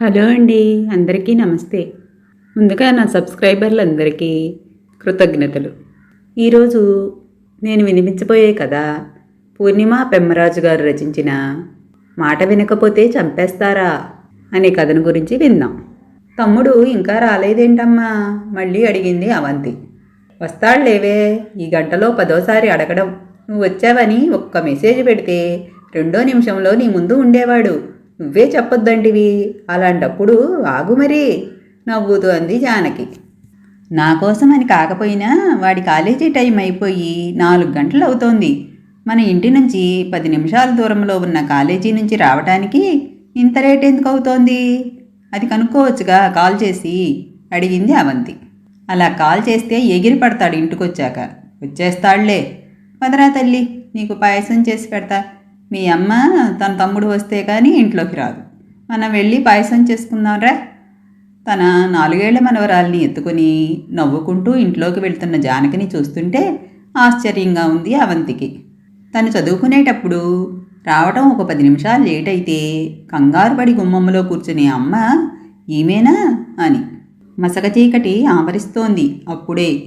Hello అండి అందరికీ నమస్తే. ముందుగా నా సబ్స్క్రైబర్లందరికీ కృతజ్ఞతలు. ఈరోజు నేను వినిపించబోయే కథ పూర్ణిమ పెమ్మరాజు గారు రచించిన మాట వినకపోతే చంపేస్తారా అనే కథను గురించి విందాం. తమ్ముడు ఇంకా రాలేదేంటమ్మా? మళ్ళీ అడిగింది అవంతి. వస్తాడులేవే ఈ గంటలో పదోసారి అడగడం. నువ్వు వచ్చావని ఒక్క మెసేజ్ పెడితే రెండో నిమిషంలో నీ ముందు ఉండేవాడు. నువ్వే చెప్పొద్దంటివి. అలాంటప్పుడు ఆగు మరి నవ్వుతూ అంది జానకి. నా కోసమని కాకపోయినా వాడి కాలేజీ టైం అయిపోయి నాలుగు గంటలు అవుతోంది. మన ఇంటి నుంచి పది నిమిషాల దూరంలో ఉన్న కాలేజీ నుంచి రావటానికి ఇంత రేట్ ఎందుకు అవుతోంది? అది కనుక్కోవచ్చుగా కాల్ చేసి అడిగింది అవంతి. అలా కాల్ చేస్తే ఎగిరి పడతాడు ఇంటికొచ్చాక. వచ్చేస్తాడులే పదరా తల్లి నీకు పాయసం చేసి పెడతా. మీ అమ్మ తన తమ్ముడు వస్తే కానీ ఇంట్లోకి రాదు. మనం వెళ్ళి పాయసం చేసుకుందాంరా తన నాలుగేళ్ళ మనవరాల్ని ఎత్తుకుని నవ్వుకుంటూ ఇంట్లోకి వెళ్తున్న జానకిని చూస్తుంటే ఆశ్చర్యంగా ఉంది అవంతికి. తను చదువుకునేటప్పుడు రావటం ఒక పది నిమిషాలు లేట్ అయితే కంగారు పడి గుమ్మమ్మలో కూర్చునే అమ్మ ఈమెనా? అని. మసక చీకటి ఆవరిస్తోంది అప్పుడే.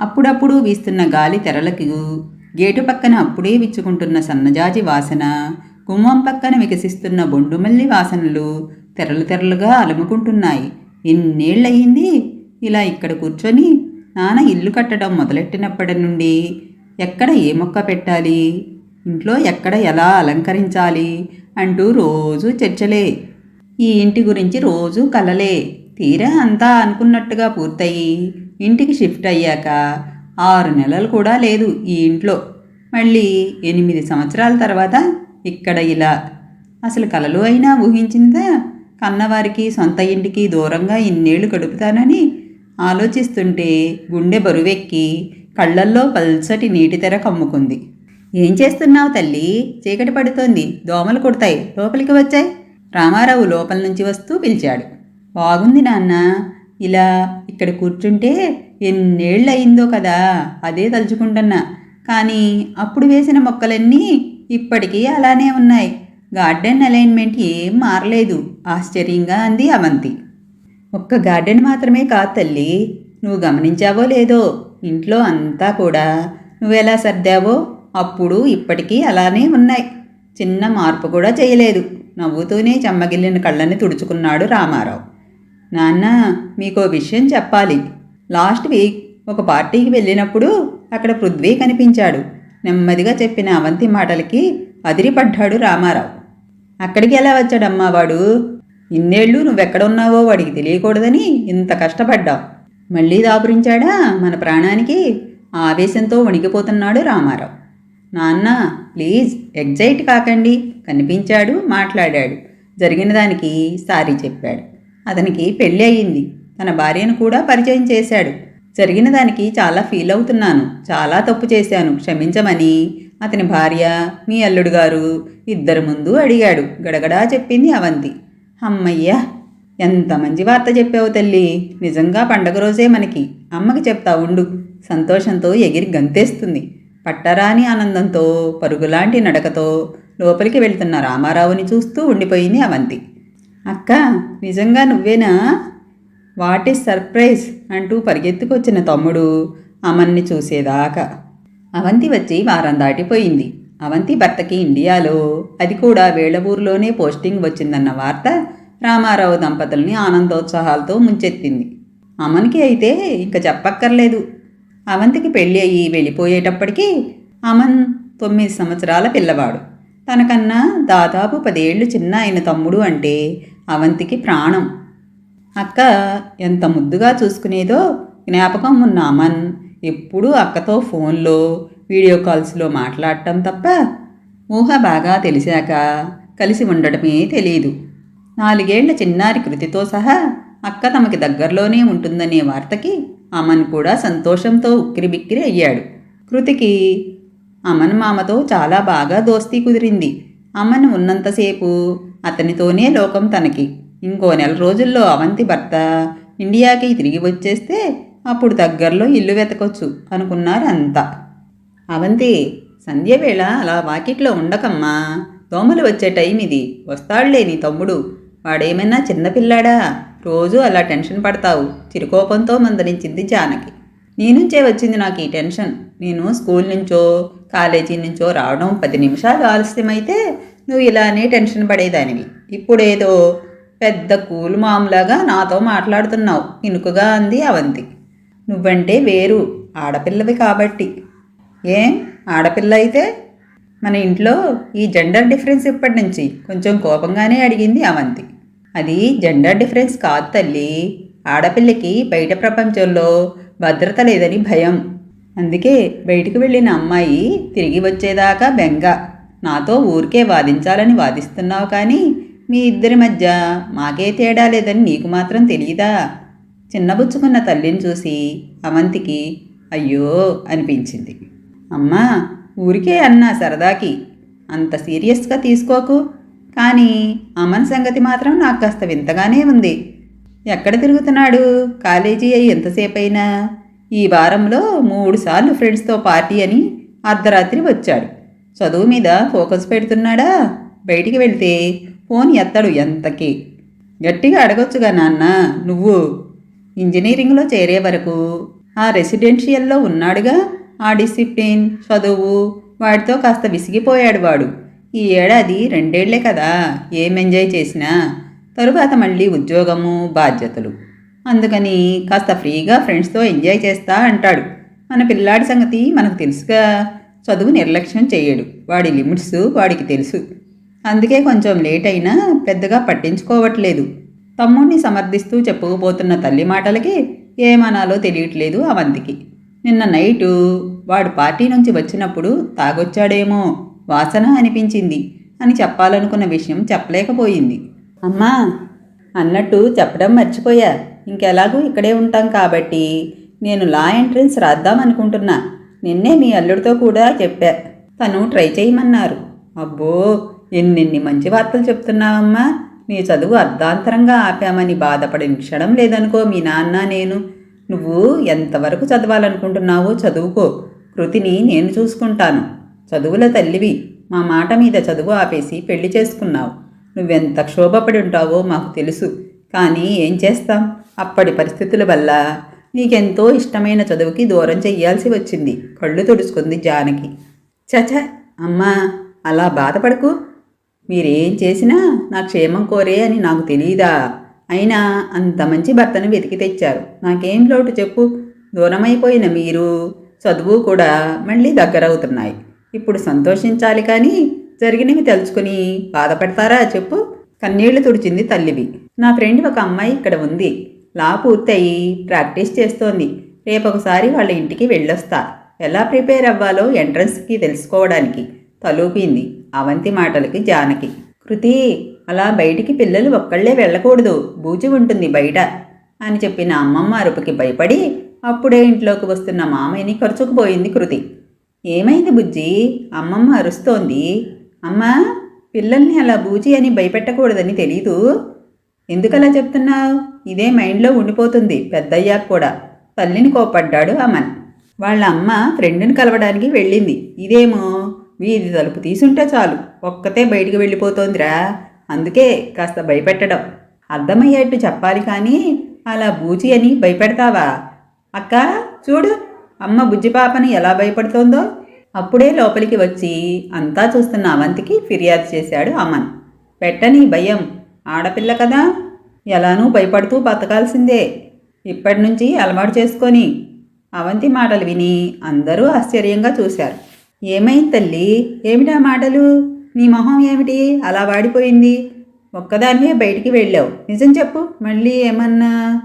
అప్పుడప్పుడు వీస్తున్న గాలి తెరలకు గేటు పక్కన అప్పుడే విచ్చుకుంటున్న సన్నజాజి వాసన గుమ్మం పక్కన వికసిస్తున్న బొండుమల్లి వాసనలు తెరలు తెరలుగా అలుముకుంటున్నాయి. ఎన్నేళ్ళయింది ఇలా ఇక్కడ కూర్చొని నాన్న ఇల్లు కట్టడం మొదలెట్టినప్పటి నుండి ఎక్కడ ఏ మొక్క పెట్టాలి? ఇంట్లో ఎక్కడ ఎలా అలంకరించాలి? అంటూ రోజూ చర్చలే. ఈ ఇంటి గురించి రోజూ కలలే. తీరా అంతా అనుకున్నట్టుగా పూర్తయి ఇంటికి షిఫ్ట్ అయ్యాక ఆరు నెలలు కూడా లేదు ఈ ఇంట్లో. మళ్ళీ ఎనిమిది సంవత్సరాల తర్వాత ఇక్కడ ఇలా అసలు కలలు అయినా ఊహించిందా? కన్నవారికి సొంత ఇంటికి దూరంగా ఇన్నేళ్ళు గడుపుతానని ఆలోచిస్తుంటే గుండె బరువెక్కి కళ్ళల్లో పల్చటి నీటి తెర కమ్ముకుంది. ఏం చేస్తున్నావు తల్లి? చీకటి పడుతోంది. దోమలు కొడతాయి. లోపలికి వచ్చాయి. రామారావు లోపల నుంచి వస్తూ పిలిచాడు. బాగుంది నాన్న. ఇలా ఇక్కడ కూర్చుంటే ఎన్నేళ్ళయిందో కదా అదే తలుచుకుంటున్నా. కానీ అప్పుడు వేసిన మొక్కలన్నీ ఇప్పటికీ అలానే ఉన్నాయి. గార్డెన్ అలైన్మెంట్ ఏం మారలేదు. ఆశ్చర్యంగా అంది అవంతి. ఒక్క గార్డెన్ మాత్రమే కాదు తల్లి. నువ్వు గమనించావో లేదో? ఇంట్లో అంతా కూడా. నువ్వెలా సర్దావో? అప్పుడు ఇప్పటికీ అలానే ఉన్నాయి. చిన్న మార్పు కూడా చేయలేదు. నవ్వుతూనే చెమ్మగిల్లిన కళ్ళని తుడుచుకున్నాడు రామారావు. నాన్న మీకో విషయం చెప్పాలి. లాస్ట్ వీక్ ఒక పార్టీకి వెళ్ళినప్పుడు అక్కడ పృథ్వీ కనిపించాడు. నెమ్మదిగా చెప్పిన అవంతి మాటలకి అదిరిపడ్డాడు రామారావు. అక్కడికి ఎలా వచ్చాడమ్మా వాడు? ఇన్నేళ్ళు నువ్వెక్కడున్నావో వాడికి తెలియకూడదని ఇంత కష్టపడ్డావు. మళ్ళీ దాపురించాడా? మన ప్రాణానికి ఆవేశంతో వణికిపోతున్నాడు రామారావు. నాన్న ప్లీజ్ ఎగ్జైట్ కాకండి కనిపించాడు మాట్లాడాడు. జరిగిన దానికి సారీ చెప్పాడు. అతనికి పెళ్ళి అయ్యింది తన భార్యను కూడా పరిచయం చేశాడు. జరిగిన దానికి చాలా ఫీల్ అవుతున్నాను. చాలా తప్పు చేశాను. క్షమించమని. అతని భార్య మీ అల్లుడు గారు ఇద్దరు ముందు అడిగాడు. గడగడా చెప్పింది అవంతి. అమ్మయ్యా ఎంత మంచి వార్త చెప్పావు తల్లి. నిజంగా పండగ రోజే మనకి. అమ్మకి చెప్తా ఉండు. సంతోషంతో ఎగిరి గంతేస్తుంది. పట్టరాని ఆనందంతో పరుగులాంటి నడకతో లోపలికి వెళ్తున్న రామారావుని చూస్తూ ఉండిపోయింది అవంతి. అక్క నిజంగా నువ్వేనా? వాట్ ఈస్ సర్ప్రైజ్ అంటూ పరిగెత్తుకొచ్చిన తమ్ముడు అమన్ని చూసేదాకా. అవంతి వచ్చి వారం దాటిపోయింది. అవంతి భర్తకి ఇండియాలో అది కూడా వేళ పోస్టింగ్ వచ్చిందన్న వార్త రామారావు దంపతుల్ని ఆనందోత్సాహాలతో ముంచెత్తింది. అమన్కి అయితే ఇంకా చెప్పక్కర్లేదు. అవంతికి పెళ్ళి అయ్యి వెళ్ళిపోయేటప్పటికీ అమన్ తొమ్మిది సంవత్సరాల పిల్లవాడు. తనకన్నా దాదాపు పదేళ్ళు చిన్న అయిన తమ్ముడు అంటే అవంతికి ప్రాణం. అక్క ఎంత ముద్దుగా చూసుకునేదో జ్ఞాపకం ఉన్న అమన్ ఎప్పుడూ అక్కతో ఫోన్లో వీడియో కాల్స్లో మాట్లాడటం తప్ప ఊహ బాగా తెలిసాక కలిసి ఉండటమే తెలియదు నాలుగేళ్ళ చిన్నారి కృతితో సహా అక్క తమకి దగ్గరలోనే ఉంటుందనే వార్తకి అమన్ కూడా సంతోషంతో ఉక్కిరిబిక్కిరి అయ్యాడు. కృతికి అమన్ మామతో చాలా బాగా దోస్తీ కుదిరింది. అమన్ ఉన్నంతసేపు అతనితోనే లోకం తనకి ఇంకో నెల రోజుల్లో అవంతి భర్త ఇండియాకి తిరిగి వచ్చేస్తే అప్పుడు దగ్గరలో ఇల్లు వెతకొచ్చు అనుకున్నారు అంతా అవంతి సంధ్య వేళ అలా వాకిట్లో ఉండకమ్మా. దోమలు వచ్చే టైం ఇది. వస్తాడులే నీ తమ్ముడు. వాడేమైనా చిన్నపిల్లాడా రోజూ అలా టెన్షన్ పడతావు. చిరుకోపంతో మందలించింది జానకి. నీ నుంచే వచ్చింది నాకు ఈ టెన్షన్. నేను స్కూల్ నుంచో కాలేజీ నుంచో రావడం పది నిమిషాలు ఆలస్యమైతే నువ్వు ఇలానే టెన్షన్ పడేదానివి. ఇప్పుడేదో పెద్ద కూలు మామూలాగా నాతో మాట్లాడుతున్నావు. ఇనుకుగా అంది అవంతి. నువ్వంటే వేరు ఆడపిల్లవి కాబట్టి. ఏం? ఆడపిల్ల అయితే? మన ఇంట్లో ఈ జెండర్ డిఫరెన్స్ ఇప్పటి నుంచి కొంచెం కోపంగానే అడిగింది అవంతి. అది జెండర్ డిఫరెన్స్ కాదు తల్లి. ఆడపిల్లకి బయట ప్రపంచంలో భద్రత లేదని భయం. అందుకే బయటికి వెళ్ళిన అమ్మాయి తిరిగి వచ్చేదాకా బెంగ. నాతో ఊరికే వాదించాలని వాదిస్తున్నావు కానీ మీ ఇద్దరి మధ్య మాకే తేడా లేదని నీకు మాత్రం తెలియదా చిన్నబుచ్చుకున్న తల్లిని చూసి అవంతికి అయ్యో అనిపించింది. అమ్మా ఊరికే అన్నా సరదాకి. అంత సీరియస్గా తీసుకోకు. కానీ అమన్ సంగతి మాత్రం నాకు కాస్త వింతగానే ఉంది. ఎక్కడ తిరుగుతున్నాడు? కాలేజీ అయ్యి ఎంతసేపు అయినా ఈ వారంలో మూడుసార్లు ఫ్రెండ్స్తో పార్టీ అని అర్ధరాత్రి వచ్చాడు. చదువు మీద ఫోకస్ పెడుతున్నాడా? బయటికి వెళ్తే ఫోన్ ఎత్తాడు ఎంతకి? గట్టిగా అడగొచ్చుగా నాన్న నువ్వు ఇంజనీరింగ్లో చేరే వరకు ఆ రెసిడెన్షియల్లో ఉన్నాడుగా? ఆ డిసిప్లిన్ చదువు వాడితో కాస్త విసిగిపోయాడు వాడు. ఈ ఏడాది రెండేళ్ళే కదా ఏం ఎంజాయ్ చేసినా? తరువాత మళ్ళీ ఉద్యోగము బాధ్యతలు. అందుకని కాస్త ఫ్రీగా ఫ్రెండ్స్తో ఎంజాయ్ చేస్తా అంటాడు. మన పిల్లాడి సంగతి మనకు తెలుసుగా. చదువు నిర్లక్ష్యం చేయడు. వాడి లిమిట్స్ వాడికి తెలుసు. అందుకే కొంచెం లేట్ అయినా పెద్దగా పట్టించుకోవట్లేదు. తమ్ముణ్ణి సమర్థిస్తూ చెప్పుకుపోతున్న తల్లి మాటలకి ఏమనాలో తెలియట్లేదు అవంతికి నిన్న నైటు వాడు పార్టీ నుంచి వచ్చినప్పుడు తాగొచ్చాడేమో వాసన అనిపించింది అని చెప్పాలనుకున్న విషయం చెప్పలేకపోయింది. అమ్మా అన్నట్టు చెప్పడం మర్చిపోయా. ఇంకెలాగూ ఇక్కడే ఉంటాం కాబట్టి నేను లా ఎంట్రన్స్ రాద్దాం అనుకుంటున్నా. నిన్నే మీ అల్లుడితో కూడా చెప్పా. తను ట్రై చేయమన్నారు. అబ్బో ఎన్నెన్ని మంచి వార్తలు చెప్తున్నావమ్మా? నీ చదువు అర్ధాంతరంగా ఆపామని బాధపడిన క్షణం లేదనుకో మీ నాన్న నేను. నువ్వు ఎంతవరకు చదవాలనుకుంటున్నావో చదువుకో. కృతిని నేను చూసుకుంటాను. చదువుల తల్లివి మా మాట మీద చదువు ఆపేసి పెళ్ళి చేసుకున్నావు. నువ్వెంత క్షోభపడి ఉంటావో మాకు తెలుసు. కానీ ఏం చేస్తాం? అప్పటి పరిస్థితుల వల్ల నీకెంతో ఇష్టమైన చదువుకి దూరం చెయ్యాల్సి వచ్చింది. కళ్ళు తుడుచుకుంది జానకి. చచ అమ్మా అలా బాధపడకు. మీరేం చేసినా నా క్షేమం కోరే అని నాకు తెలియదా అయినా అంత మంచి భర్తను వెతికి తెచ్చారు. నాకేం లోటు చెప్పు? దూరమైపోయిన మీరు. చదువు కూడా మళ్ళీ దగ్గరవుతున్నాయి. ఇప్పుడు సంతోషించాలి కానీ జరిగినవి తలుచుకుని బాధపడతారా చెప్పు? కన్నీళ్ళు తుడిచింది తల్లివి. నా ఫ్రెండ్ ఒక అమ్మాయి ఇక్కడ ఉంది. లా పూర్తయి ప్రాక్టీస్ చేస్తోంది. రేపొకసారి వాళ్ళ ఇంటికి వెళ్ళొస్తా. ఎలా ప్రిపేర్ అవ్వాలో ఎంట్రన్స్కి తెలుసుకోవడానికి తలూపింది. అవంతి మాటలకి జానకి. కృతి అలా బయటికి పిల్లలు ఒక్కళ్ళే వెళ్ళకూడదు. బూజు ఉంటుంది బయట అని చెప్పిన అమ్మమ్మ అరుపుకి భయపడి అప్పుడే ఇంట్లోకి వస్తున్న మామయ్యని ఖర్చుకుపోయింది కృతి. ఏమైంది బుజ్జి? అమ్మమ్మ అరుస్తోంది. అమ్మా పిల్లల్ని అలా బూజి అని భయపెట్టకూడదని తెలీదు. ఎందుకలా చెప్తున్నావు? ఇదే మైండ్లో ఉండిపోతుంది పెద్దయ్యాక కూడా. తల్లిని కోపడ్డాడు అమన్. వాళ్ళ అమ్మ ఫ్రెండ్ని కలవడానికి వెళ్ళింది. ఇదేమో వీధి తలుపు తీసుంటే చాలు. ఒక్కతే బయటికి వెళ్ళిపోతోందిరా. అందుకే కాస్త భయపెట్టడం. అర్థమయ్యేట్టు చెప్పాలి కానీ అలా బూచి అని భయపెడతావా? అక్క చూడు అమ్మ బుజ్జి పాపని ఎలా భయపడుతోందో. అప్పుడే లోపలికి వచ్చి అంతా చూస్తున్న అవంతికి ఫిర్యాదు చేశాడు అమన్. పెట్టని భయం. ఆడపిల్ల కదా. ఎలానూ భయపడుతూ బతకాల్సిందే. ఇప్పటి నుంచి అలవాటు చేసుకొని. అవంతి మాటలు విని అందరూ ఆశ్చర్యంగా చూశారు. ఏమైంది తల్లి ఏమిటా మాటలు? నీ మొహం ఏమిటి? అలా వాడిపోయింది. ఒక్కదానివే బయటికి వెళ్ళావు. నిజం చెప్పు. మళ్ళీ ఏమన్నా?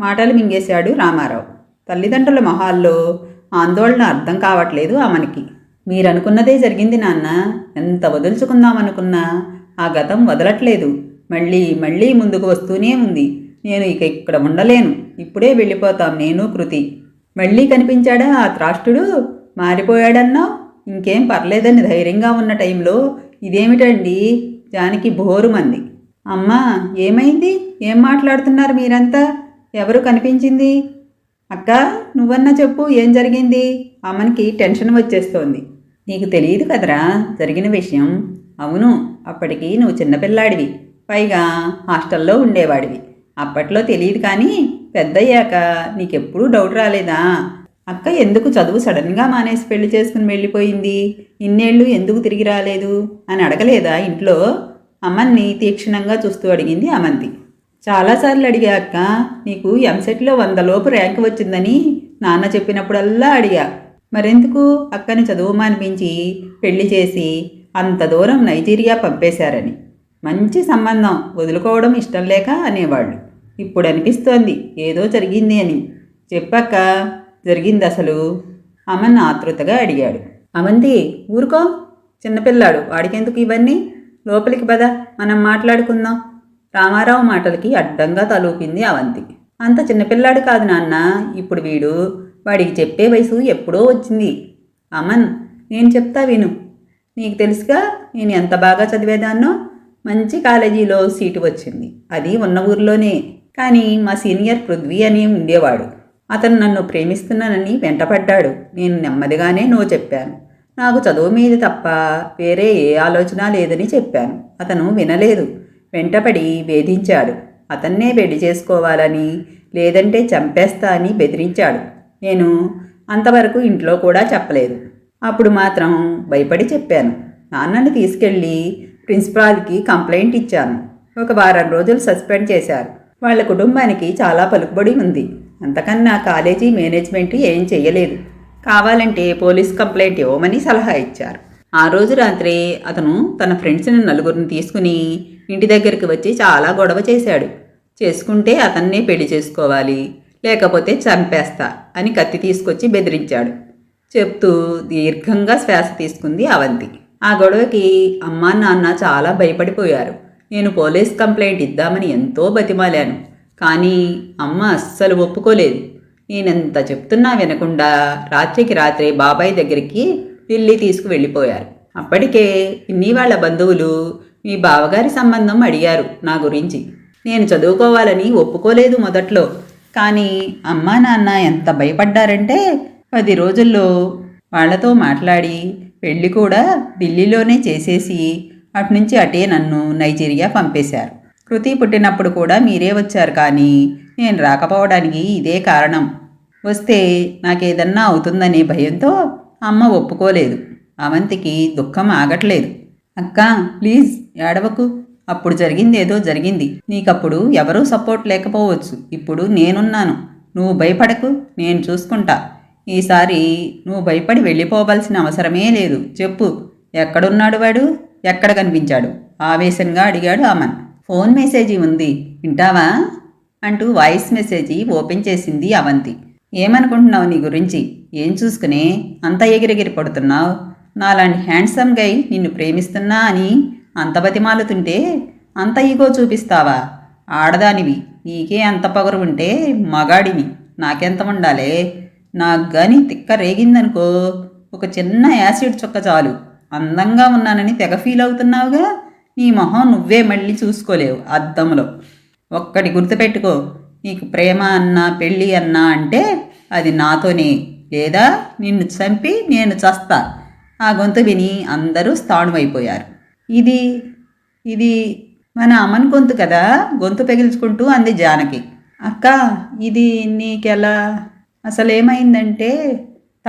మాటలు మింగేశాడు రామారావు. తల్లిదండ్రుల మొహాల్లో ఆందోళన అర్థం కావట్లేదు ఆమెకి మీరనుకున్నదే జరిగింది నాన్న. ఎంత వదులుచుకుందామనుకున్నా ఆ గతం వదలట్లేదు. మళ్ళీ మళ్ళీ ముందుకు వస్తూనే ఉంది. నేను ఇక ఇక్కడ ఉండలేను. ఇప్పుడే వెళ్ళిపోతాం నేను కృతి. మళ్ళీ కనిపించాడా ఆ త్రాష్టుడు? మారిపోయాడన్నావు? ఇంకేం పర్లేదని ధైర్యంగా ఉన్న టైంలో. ఇదేమిటండి? జానికి బోరుమంది అమ్మా ఏమైంది? ఏం మాట్లాడుతున్నారు మీరంతా? ఎవరు కనిపించింది? అక్క నువ్వన్నా చెప్పు ఏం జరిగింది? అమ్మనికి టెన్షన్ వచ్చేస్తోంది. నీకు తెలియదు కదరా జరిగిన విషయం? అవును అప్పటికి నువ్వు చిన్నపిల్లాడివి పైగా హాస్టల్లో ఉండేవాడివి. అప్పట్లో తెలియదు కానీ పెద్దయ్యాక నీకెప్పుడూ డౌట్ రాలేదా? అక్క ఎందుకు చదువు సడన్గా మానేసి పెళ్ళి చేసుకుని వెళ్ళిపోయింది? ఇన్నేళ్ళు ఎందుకు తిరిగి రాలేదు? అని అడగలేదా ఇంట్లో? అమ్మని తీక్షణంగా చూస్తూ అడిగింది అమంతి. చాలాసార్లు అడిగా అక్క నీకు ఎంసెట్లో వంద లోపు ర్యాంక్ వచ్చిందని నాన్న చెప్పినప్పుడల్లా అడిగా. మరెందుకు? అక్కని చదువు మానిపించి పెళ్ళి చేసి అంత దూరం నైజీరియా పంపేశారని. మంచి సంబంధం వదులుకోవడం ఇష్టం లేక అనేవాళ్ళు. ఇప్పుడు అనిపిస్తోంది ఏదో జరిగింది అని. చెప్పక్క జరిగింది అసలు అమన్ ఆతృతగా అడిగాడు. అమంతి ఊరుకో చిన్నపిల్లాడు వాడికెందుకు ఇవన్నీ? లోపలికి పద మనం మాట్లాడుకుందాం. రామారావు మాటలకి అడ్డంగా తలూపింది అవంతి. అంత చిన్నపిల్లాడు కాదు నాన్న ఇప్పుడు వీడు వాడికి చెప్పే వయసు ఎప్పుడో వచ్చింది. అమన్ నేను చెప్తా విను. నీకు తెలుసుగా నేను ఎంత బాగా చదివేదాన్నో? మంచి కాలేజీలో సీటు వచ్చింది. అది ఉన్న ఊర్లోనే. కానీ మా సీనియర్ పృథ్వీ అని ఉండేవాడు. అతను నన్ను ప్రేమిస్తున్నానని వెంటపడ్డాడు. నేను నెమ్మదిగానే నో చెప్పాను. నాకు చదువు మీద తప్ప వేరే ఏ ఆలోచన లేదని చెప్పాను. అతను వినలేదు. వెంటపడి వేధించాడు. అతన్నే పెళ్ళి చేసుకోవాలని లేదంటే చంపేస్తా అని బెదిరించాడు. నేను అంతవరకు ఇంట్లో కూడా చెప్పలేదు. అప్పుడు మాత్రం భయపడి చెప్పాను. నాన్నని తీసుకెళ్ళి ప్రిన్సిపాల్కి కంప్లైంట్ ఇచ్చాను. ఒక వారం రోజులు సస్పెండ్ చేశారు. వాళ్ళ కుటుంబానికి చాలా పలుకుబడి ఉంది. అంతకన్నా కాలేజీ మేనేజ్మెంట్ ఏం చేయలేదు కావాలంటే పోలీస్ కంప్లైంట్ ఇవ్వమని సలహా ఇచ్చారు. ఆ రోజు రాత్రి అతను తన ఫ్రెండ్స్ని నలుగురిని తీసుకుని ఇంటి దగ్గరికి వచ్చి చాలా గొడవ చేశాడు. చేసుకుంటే అతన్నే పెళ్ళి చేసుకోవాలి లేకపోతే చంపేస్తా అని కత్తి తీసుకొచ్చి బెదిరించాడు. చెప్తూ దీర్ఘంగా శ్వాస తీసుకుంది అవంతి. ఆ గొడవకి అమ్మా నాన్న చాలా భయపడిపోయారు. నేను పోలీస్ కంప్లైంట్ ఇద్దామని ఎంతో బతిమాలాను. కానీ అమ్మ అస్సలు ఒప్పుకోలేదు. నేనెంత చెప్తున్నా వినకుండా రాత్రికి రాత్రే బాబాయ్ దగ్గరికి ఢిల్లీ తీసుకువెళ్ళిపోయారు. అప్పటికే ఇన్ని వాళ్ళ బంధువులు మీ బావగారి సంబంధం అడిగారు నా గురించి. నేను చదువుకోవాలని ఒప్పుకోలేదు మొదట్లో. కానీ అమ్మా నాన్న ఎంత భయపడ్డారంటే పది రోజుల్లో వాళ్ళతో మాట్లాడి పెళ్ళి కూడా ఢిల్లీలోనే చేసేసి అటునుంచి అటే నన్ను నైజీరియా పంపేశారు. కృతి పుట్టినప్పుడు కూడా మీరే వచ్చారు కానీ నేను రాకపోవడానికి ఇదే కారణం. వస్తే నాకేదన్నా అవుతుందనే భయంతో అమ్మ ఒప్పుకోలేదు. అవంతికి దుఃఖం ఆగట్లేదు. అక్క ప్లీజ్ ఏడవకు. అప్పుడు జరిగింది ఏదో జరిగింది. నీకప్పుడు ఎవరూ సపోర్ట్ లేకపోవచ్చు. ఇప్పుడు నేనున్నాను. నువ్వు భయపడకు నేను చూసుకుంటా. ఈసారి నువ్వు భయపడి వెళ్ళిపోవలసిన అవసరమే లేదు. చెప్పు. ఎక్కడున్నాడు వాడు? ఎక్కడ కనిపించాడు? ఆవేశంగా అడిగాడు అమన్. ఫోన్ మెసేజీ ఉంది వింటావా? అంటూ వాయిస్ మెసేజీ ఓపెన్ చేసింది అవంతి. ఏమనుకుంటున్నావు నీ గురించి? ఏం చూసుకునే? అంత ఎగిరెగిరి పడుతున్నావు. నాలాంటి హ్యాండ్సమ్ గై నిన్ను ప్రేమిస్తున్నా అని అంత బతిమాలుతుంటే అంత ఈగో చూపిస్తావా? ఆడదానివి. నీకే అంత పొగరు ఉంటే మగాడిని నాకెంత ఉండాలే? నాకు గాని తిక్క రేగిందనుకో. ఒక చిన్న యాసిడ్ చుక్క చాలు. అందంగా ఉన్నానని తెగ ఫీల్ అవుతున్నావుగా? నీ మొహం నువ్వే మళ్ళీ చూసుకోలేవు అద్దంలో. ఒక్కటి గుర్తుపెట్టుకో నీకు ప్రేమ అన్నా పెళ్ళి అన్నా అంటే అది నాతోనే. లేదా నిన్ను చంపి నేను చస్తా. ఆ గొంతు విని అందరూ స్థాణువైపోయారు. ఇది ఇది మన అమన్ గొంతు కదా? గొంతు పెగిల్చుకుంటూ అంది జానకి. అక్క ఇది నీకెలా? అసలేమైందంటే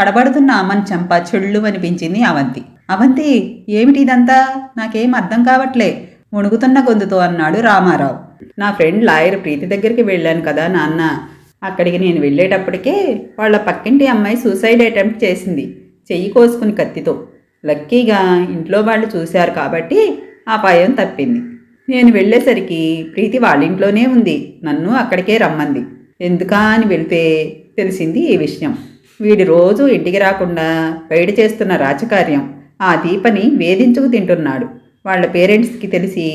తడబడుతున్న అమన్ చెంప చెళ్ళు అనిపించింది అవంతి. అవంతి ఏమిటి ఇదంతా? నాకేం అర్థం కావట్లే. ముణుగుతున్న గొంతుతో అన్నాడు రామారావు. నా ఫ్రెండ్ లాయర్ ప్రీతి దగ్గరికి వెళ్ళాను కదా నాన్న. అక్కడికి నేను వెళ్ళేటప్పటికే వాళ్ళ పక్కింటి అమ్మాయి సూసైడ్ అటెంప్ట్ చేసింది. చెయ్యి కోసుకుని కత్తితో. లక్కీగా ఇంట్లో వాళ్ళు చూశారు కాబట్టి ఆ భయం తప్పింది. నేను వెళ్ళేసరికి ప్రీతి వాళ్ళ ఇంట్లోనే ఉంది. నన్ను అక్కడికే రమ్మంది. ఎందుకా అని వెళ్తే తెలిసింది ఈ విషయం. వీడి రోజు ఇంటికి రాకుండా బయట చేస్తున్న రాజకార్యం ఆ దీపని వేధించుకు తింటున్నాడు. వాళ్ళ పేరెంట్స్కి తెలిసి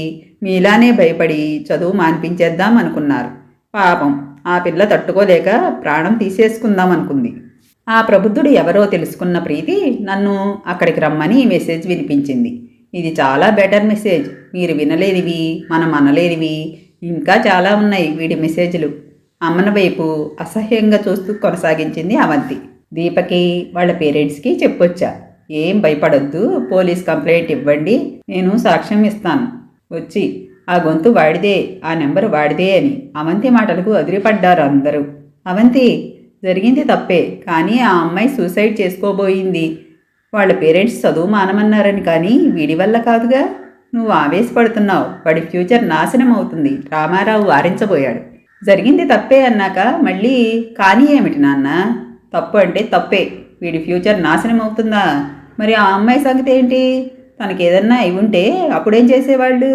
మీలానే భయపడి చదువు మాన్పించేద్దాం అనుకున్నారు. పాపం ఆ పిల్ల తట్టుకోలేక ప్రాణం తీసేసుకుందాం అనుకుంది ఆ ప్రబుద్ధుడు ఎవరో తెలుసుకున్న ప్రీతి నన్ను అక్కడికి రమ్మని ఈ మెసేజ్ వినిపించింది. ఇది చాలా బెటర్ మెసేజ్. మీరు వినలేనివి మనం అనలేనివి ఇంకా చాలా ఉన్నాయి వీడి మెసేజ్లు. అమ్మన వైపు అసహ్యంగా చూస్తూ కొనసాగించింది అవంతి. దీపకి వాళ్ళ పేరెంట్స్కి చెప్పొచ్చా? ఏం భయపడొద్దు పోలీస్ కంప్లైంట్ ఇవ్వండి నేను సాక్ష్యం ఇస్తాను. వచ్చి ఆ గొంతు వాడిదే ఆ నెంబర్ వాడిదే అని అవంతి మాటలకు అదిరిపడ్డారు అందరూ. అవంతి జరిగింది తప్పే కానీ ఆ అమ్మాయి సూసైడ్ చేసుకోబోయింది. వాళ్ళ పేరెంట్స్ చదువు మానమన్నారని కానీ వీడి వల్ల కాదుగా? నువ్వు ఆవేశపడుతున్నావు వాడి ఫ్యూచర్ నాశనం అవుతుంది రామారావు వారించబోయాడు జరిగింది తప్పే అన్నాక మళ్ళీ కానీ ఏమిటి నాన్న? తప్పు అంటే తప్పే. వీడి ఫ్యూచర్ నాశనం అవుతుందా? మరి ఆ అమ్మాయి సంగతి ఏంటి? తనకి ఏదన్నా అయి ఉంటే అప్పుడేం చేసేవాళ్ళు?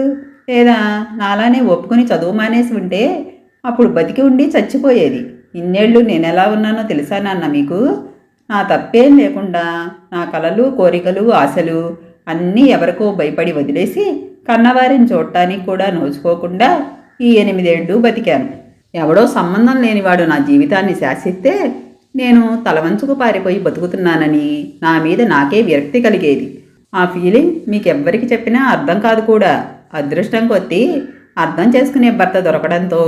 లేదా నాలానే ఒప్పుకొని చదువు మానేసి ఉంటే అప్పుడు బతికి ఉండి చచ్చిపోయేది. ఇన్నేళ్ళు నేను ఎలా ఉన్నానో తెలుసా నాన్న మీకు? నా తప్పేం లేకుండా నా కలలు కోరికలు ఆశలు అన్నీ ఎవరికో భయపడి వదిలేసి కన్నవారిని చూడటానికి కూడా నోచుకోకుండా ఈ ఎనిమిదేళ్ళు బతికాను. ఎవడో సంబంధం లేనివాడు నా జీవితాన్ని శాసిస్తే నేను తలవంచుకు పారిపోయి బతుకుతున్నానని నా మీద నాకే విరక్తి కలిగేది. ఆ ఫీలింగ్ మీకెవ్వరికి చెప్పినా అర్థం కాదు కూడా. అదృష్టం కొద్దీ అర్థం చేసుకునే భర్త దొరకడంతో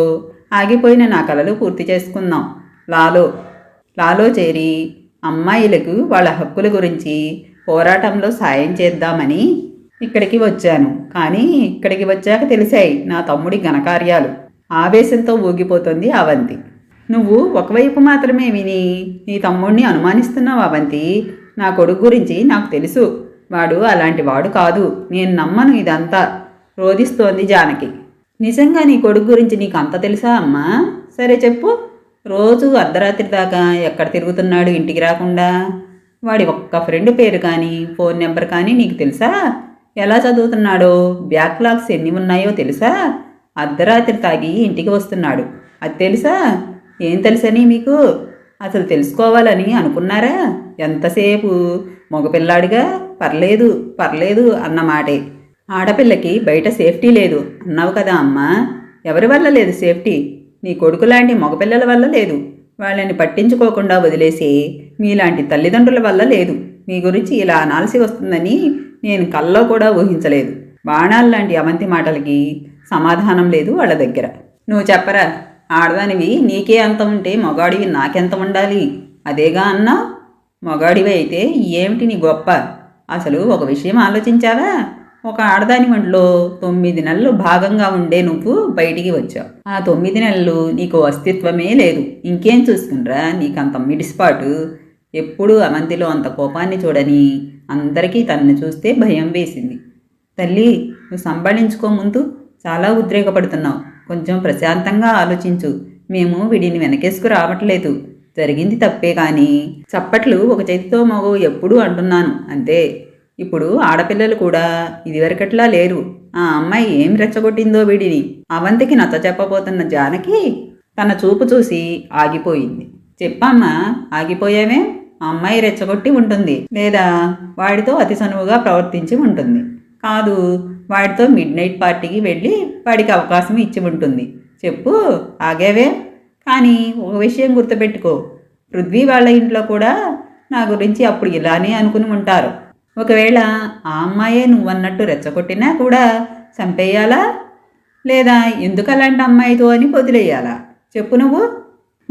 ఆగిపోయిన నా కలలు పూర్తి చేసుకుందాం. లాలో లాలో చేరి అమ్మాయిలకు వాళ్ళ హక్కుల గురించి పోరాటంలో సాయం చేద్దామని ఇక్కడికి వచ్చాను. కానీ ఇక్కడికి వచ్చాక తెలిసాయి నా తమ్ముడి ఘనకార్యాలు. ఆవేశంతో ఊగిపోతుంది అవంతి. నువ్వు ఒకవైపు మాత్రమే విని నీ తమ్ముడిని అనుమానిస్తున్నావు అవంతి? నా కొడుకు గురించి నాకు తెలుసు. వాడు అలాంటి వాడు కాదు. నేను నమ్మను ఇదంతా రోధిస్తోంది జానకి. నిజంగా నీ కొడుకు గురించి నీకు అంత తెలుసా అమ్మా? సరే చెప్పు. రోజు అర్ధరాత్రి దాకా ఎక్కడ తిరుగుతున్నాడు ఇంటికి రాకుండా? వాడి ఒక్క ఫ్రెండ్ పేరు కానీ ఫోన్ నెంబర్ కానీ నీకు తెలుసా? ఎలా చదువుతున్నాడో? బ్యాక్లాగ్స్ ఎన్ని ఉన్నాయో తెలుసా? అర్ధరాత్రి తాగి ఇంటికి వస్తున్నాడు. అది తెలుసా? ఏం తెలుసని మీకు? అసలు తెలుసుకోవాలని అనుకున్నారా? ఎంతసేపు? మగపిల్లాడిగా? పర్లేదు పర్లేదు అన్న మాటే. ఆడపిల్లకి బయట సేఫ్టీ లేదు. అన్నావు కదా అమ్మా. ఎవరి వల్ల లేదు సేఫ్టీ? నీ కొడుకు లాంటి మగపిల్లల వల్ల లేదు. వాళ్ళని పట్టించుకోకుండా వదిలేసి మీలాంటి తల్లిదండ్రుల వల్ల లేదు. మీ గురించి ఇలా అనాల్సి వస్తుందని నేను కల్లో కూడా ఊహించలేదు. బాణాలు లాంటి అవంతి మాటలకి సమాధానం లేదు వాళ్ళ దగ్గర. నువ్వు చెప్పరా ఆడదానివి నీకే అంత ఉంటే మగాడివి నాకెంత ఉండాలి? అదేగా అన్నా? మగాడివి అయితే ఏమిటి నీ గొప్ప? అసలు ఒక విషయం ఆలోచించావా? ఒక ఆడదాని ఒంట్లో తొమ్మిది నెలలు భాగంగా ఉండే నువ్వు బయటికి వచ్చావు. ఆ తొమ్మిది నెలలు నీకు అస్తిత్వమే లేదు. ఇంకేం చూసుకునరా నీకంత మిడిస్పాటు. ఎప్పుడూ అవంతిలో అంత కోపాన్ని చూడని అందరికీ తనని చూస్తే భయం వేసింది. తల్లి నువ్వు సంభాళించుకో ముందు. చాలా ఉద్రేకపడుతున్నావు. కొంచెం ప్రశాంతంగా ఆలోచించు. మేము వీడిని వెనకేసుకు రావట్లేదు. జరిగింది తప్పే కానీ చప్పట్లు ఒక చేతితో మగో ఎప్పుడూ అంటున్నాను. అంతే. ఇప్పుడు ఆడపిల్లలు కూడా ఇదివరకట్లా లేరు. ఆ అమ్మాయి ఏం రెచ్చగొట్టిందో వీడిని. అవంతికి నచ్చ చెప్పబోతున్న జానకి తన చూపు చూసి ఆగిపోయింది. చెప్పమ్మా ఆగిపోయావే? ఆ అమ్మాయి రెచ్చగొట్టి ఉంటుంది. లేదా వాడితో అతి సనువుగా ప్రవర్తించి ఉంటుంది. కాదు వాడితో మిడ్ నైట్ పార్టీకి వెళ్ళి వాడికి అవకాశం ఇచ్చి ఉంటుంది. చెప్పు ఆగేవే? కానీ ఒక విషయం గుర్తుపెట్టుకో. పృథ్వీ వాళ్ళ ఇంట్లో కూడా నా గురించి అప్పుడు ఇలానే అనుకుని ఉంటారు. ఒకవేళ ఆ అమ్మాయే నువ్వన్నట్టు రెచ్చగొట్టినా కూడా చంపేయాలా? లేదా ఎందుకు అలాంటి అమ్మాయితో అని వదిలేయాలా? చెప్పు నువ్వు.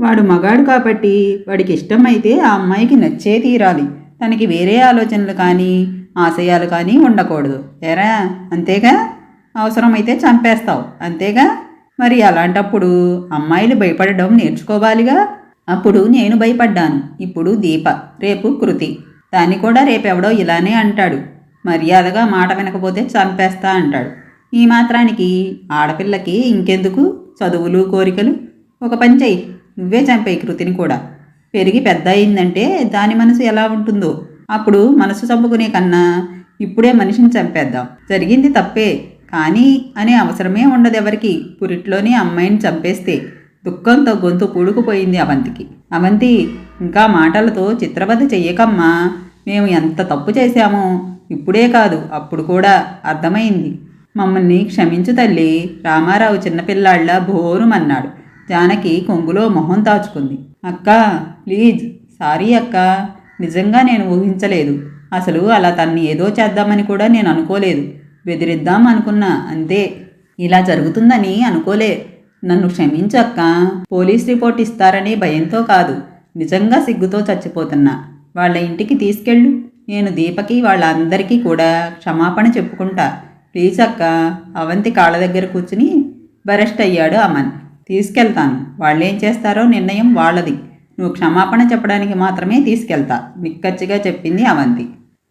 వాడు మగాడు కాబట్టి వాడికి ఇష్టమైతే ఆ అమ్మాయికి నచ్చే తీరాలి తనకి వేరే ఆలోచనలు కానీ ఆశయాలు కానీ ఉండకూడదు. ఏరా? అంతేగా? అవసరమైతే చంపేస్తావు. అంతేగా? మరి అలాంటప్పుడు అమ్మాయిలు భయపడడం నేర్చుకోవాలిగా? అప్పుడు నేను భయపడ్డాను. ఇప్పుడు దీప రేపు కృతి. దాన్ని కూడా రేపెవడో ఇలానే అంటాడు. మర్యాదగా మాట వినకపోతే చంపేస్తా అంటాడు. ఈ మాత్రానికి ఆడపిల్లకి ఇంకెందుకు? చదువులు కోరికలు? ఒక పని చెయ్యి. నువ్వే చంపేయి కృతిని కూడా. పెరిగి పెద్ద అయిందంటే దాని మనసు ఎలా ఉంటుందో? అప్పుడు మనసు చంపుకునే కన్నా ఇప్పుడే మనిషిని చంపేద్దాం. జరిగింది తప్పే. కానీ అనే అవసరమే ఉండదు ఎవరికి పురిట్లోనే అమ్మాయిని చంపేస్తే దుఃఖంతో గొంతు పూడుకుపోయింది అవంతికి. అవంతి ఇంకా మాటలతో చిత్రవధ చెయ్యకమ్మా. మేము ఎంత తప్పు చేశామో ఇప్పుడే కాదు అప్పుడు కూడా అర్థమైంది. మమ్మల్ని క్షమించు తల్లి రామారావు చిన్నపిల్లాళ్ళ భోరుమన్నాడు. జానకి కొంగులో మొహం దాచుకుంది. అక్క ప్లీజ్ సారీ అక్క. నిజంగా నేను ఊహించలేదు. అసలు అలా తన్ని ఏదో చేద్దామని కూడా నేను అనుకోలేదు. బెదిరిద్దాం అనుకున్నా అంతే. ఇలా జరుగుతుందని అనుకోలే. నన్ను క్షమించక్క? పోలీస్ రిపోర్ట్ ఇస్తారనే భయంతో కాదు. నిజంగా సిగ్గుతో చచ్చిపోతున్నా. వాళ్ళ ఇంటికి తీసుకెళ్ళు. నేను దీపకి వాళ్ళందరికీ కూడా క్షమాపణ చెప్పుకుంటా. ప్లీజ్ అక్క అవంతి కాళ్ళ దగ్గర కూర్చుని బరెస్ట్ అయ్యాడు అమన్. తీసుకెళ్తాను. వాళ్ళేం చేస్తారో నిర్ణయం వాళ్ళది. నువ్వు క్షమాపణ చెప్పడానికి మాత్రమే తీసుకెళ్తా. నిక్కచ్చిగా చెప్పింది అవంతి.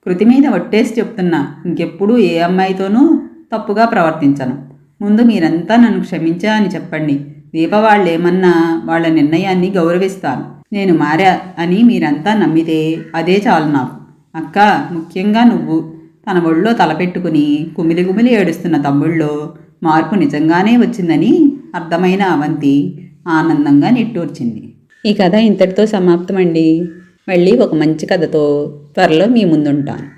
కృతి మీద ఒట్టేసి చెప్తున్నా ఇంకెప్పుడు ఏ అమ్మాయితోనూ తప్పుగా ప్రవర్తించను. ముందు మీరంతా నన్ను క్షమించా అని చెప్పండి. దీప వాళ్ళేమన్నా వాళ్ళ నిర్ణయాన్ని గౌరవిస్తాను నేను మారా అని మీరంతా నమ్మితే అదే చాలు నాకు. అక్క ముఖ్యంగా నువ్వు. తన ఒళ్ళో తలపెట్టుకుని కుమిలి కుమిలి ఏడుస్తున్న తమ్ముళ్ళో మార్పు నిజంగానే వచ్చిందని అర్థమైన అవంతి ఆనందంగా నిట్టూర్చింది. ఈ కథ ఇంతటితో సమాప్తమండి. మళ్ళీ ఒక మంచి కథతో త్వరలో మీ ముందుంటాను.